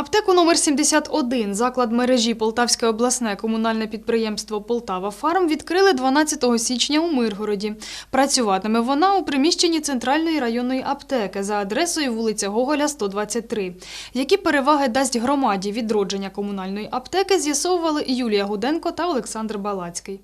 Аптеку номер 71 заклад мережі Полтавське обласне комунальне підприємство Полтава Фарм відкрили 12 січня у Миргороді. Працюватиме вона у приміщенні центральної районної аптеки за адресою вулиця Гоголя, 123. Які переваги дасть громаді відродження комунальної аптеки, з'ясовували Юлія Гуденко та Олександр Балацький.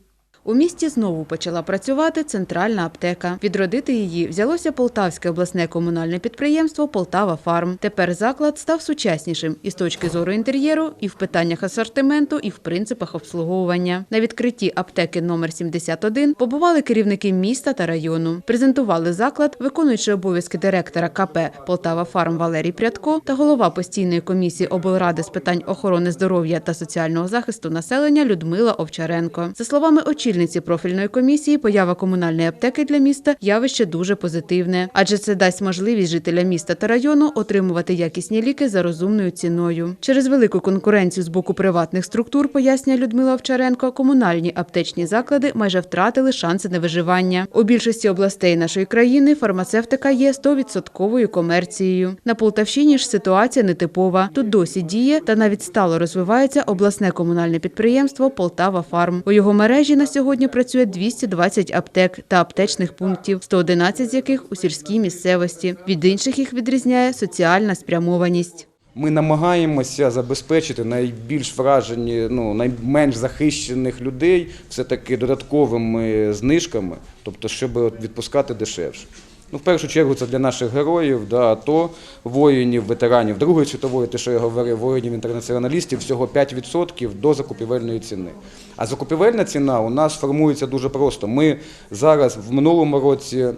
У місті знову почала працювати центральна аптека. Відродити її взялося Полтавське обласне комунальне підприємство Полтава Фарм. Тепер заклад став сучаснішим і з точки зору інтер'єру, і в питаннях асортименту, і в принципах обслуговування. На відкритті аптеки номер 71 побували керівники міста та району. Презентували заклад, виконуючи обов'язки директора КП Полтава Фарм Валерій Прядко та голова постійної комісії облради з питань охорони здоров'я та соціального захисту населення Людмила Овчаренко. За словами очільниці профільної комісії, поява комунальної аптеки для міста явище дуже позитивне, адже це дасть можливість жителям міста та району отримувати якісні ліки за розумною ціною. Через велику конкуренцію з боку приватних структур, пояснює Людмила Овчаренко, комунальні аптечні заклади майже втратили шанси на виживання. У більшості областей нашої країни фармацевтика є 100% комерцією. На Полтавщині ж ситуація нетипова. Тут досі діє та навіть стало розвивається обласне комунальне підприємство Полтава Фарм. У його мережі на сьогодні працює 220 аптек та аптечних пунктів, 111 з яких у сільській місцевості. Від інших їх відрізняє соціальна спрямованість. Ми намагаємося забезпечити найбільш вражені, ну найменш захищених людей все-таки додатковими знижками, тобто, щоб відпускати дешевше. Ну, в першу чергу, це для наших героїв, да, АТО, воїнів, ветеранів Другої світової, те, що я говорив, воїнів інтернаціоналістів, всього 5% до закупівельної ціни. А закупівельна ціна у нас формується дуже просто. Ми зараз в минулому році.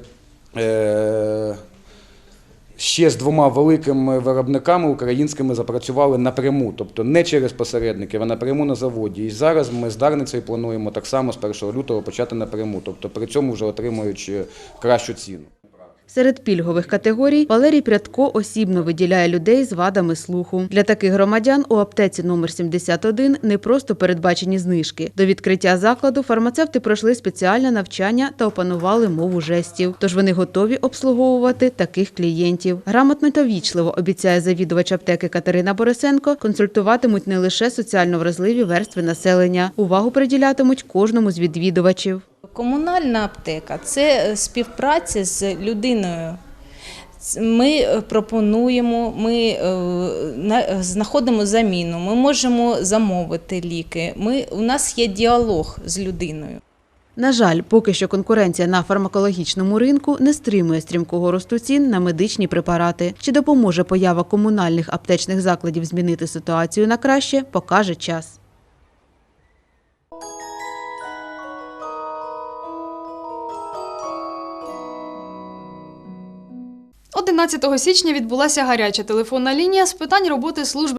Е- ще з двома великими виробниками українськими запрацювали напряму, тобто не через посередників, а напряму на заводі. І зараз ми з Дарницею плануємо так само з 1 лютого почати напряму, тобто при цьому вже отримуючи кращу ціну. Серед пільгових категорій Валерій Прядко осібно виділяє людей з вадами слуху. Для таких громадян у аптеці номер 71 не просто передбачені знижки. До відкриття закладу фармацевти пройшли спеціальне навчання та опанували мову жестів. Тож вони готові обслуговувати таких клієнтів. Грамотно та вічливо обіцяє завідувач аптеки Катерина Борисенко. Консультуватимуть не лише соціально вразливі верстви населення. Увагу приділятимуть кожному з відвідувачів. Комунальна аптека це співпраця з людиною. Ми е, пропонуємо, ми е, знаходимо заміну, ми можемо замовити ліки. Ми, у нас є діалог з людиною. На жаль, поки що конкуренція на фармакологічному ринку не стримує стрімкого росту цін на медичні препарати. Чи допоможе поява комунальних аптечних закладів змінити ситуацію на краще, покаже час. 11 січня відбулася гаряча телефонна лінія з питань роботи служби